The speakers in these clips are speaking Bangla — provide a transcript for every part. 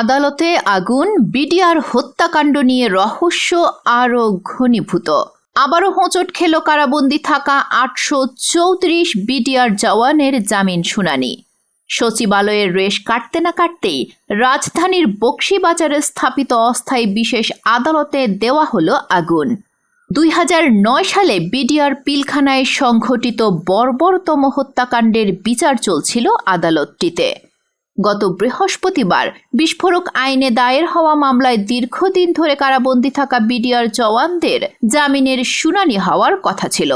আদালতে আগুন, বিডিআর হত্যাকাণ্ড নিয়ে রহস্য আরও ঘনীভূত। আবারও হোঁচট খেল কারাবন্দি থাকা আটশো চৌত্রিশ বিডিআর জওয়ানের জামিন শুনানি। সচিবালয়ের রেশ কাটতে না কাটতেই রাজধানীর বক্সিবাজারে স্থাপিত অস্থায়ী বিশেষ আদালতে দেওয়া হলো আগুন। দুই নয় সালে বিডিআর পিলখানায় সংঘটিত বর্বরতম হত্যাকাণ্ডের বিচার চলছিল আদালতটিতে। গত বৃহস্পতিবার বিস্ফোরক আইনে দায়ের হওয়া মামলায় দীর্ঘদিন ধরে কারাবন্দী থাকা বিডিআর জওয়ানদের জামিনের শুনানি হওয়ার কথা ছিল।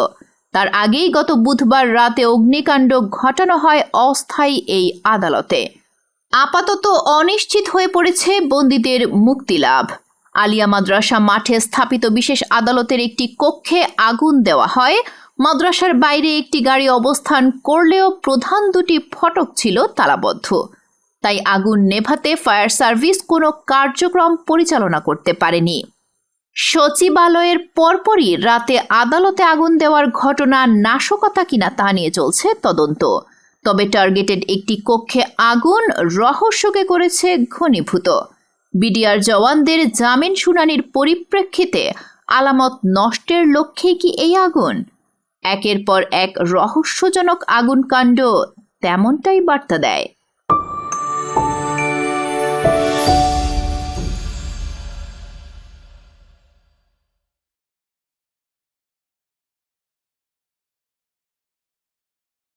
তার আগেই গত বুধবার রাতে অগ্নিকাণ্ড ঘটানো হয় অস্থায়ী এই আদালতে। আপাতত অনিশ্চিত হয়ে পড়েছে বন্দীদের মুক্তিলাভ আলিয়া মাদ্রাসা মাঠে স্থাপিত বিশেষ আদালতের একটি কক্ষে আগুন দেওয়া হয়। মাদ্রাসার বাইরে একটি গাড়ি অবস্থান করলেও প্রধান দুটি ফটক ছিল তালাবদ্ধ। তাই আগুন নেভাতে ফায়ার সার্ভিস কোনো কার্যক্রম পরিচালনা করতে পারেনি। সচিবালয়ের পরপরই রাতে আদালতে আগুন দেওয়ার ঘটনা নাশকতা কিনা তা নিয়ে চলছে তদন্ত। তবে টার্গেটেড একটি কক্ষে আগুন রহস্যকে করেছে ঘনীভূত। বিডিআর জওয়ানদের জামিন শুনানির পরিপ্রেক্ষিতে আলামত নষ্টের লক্ষ্যে কি এই আগুন? একের পর এক রহস্যজনক আগুন কাণ্ড তেমনটাই বার্তা দেয়।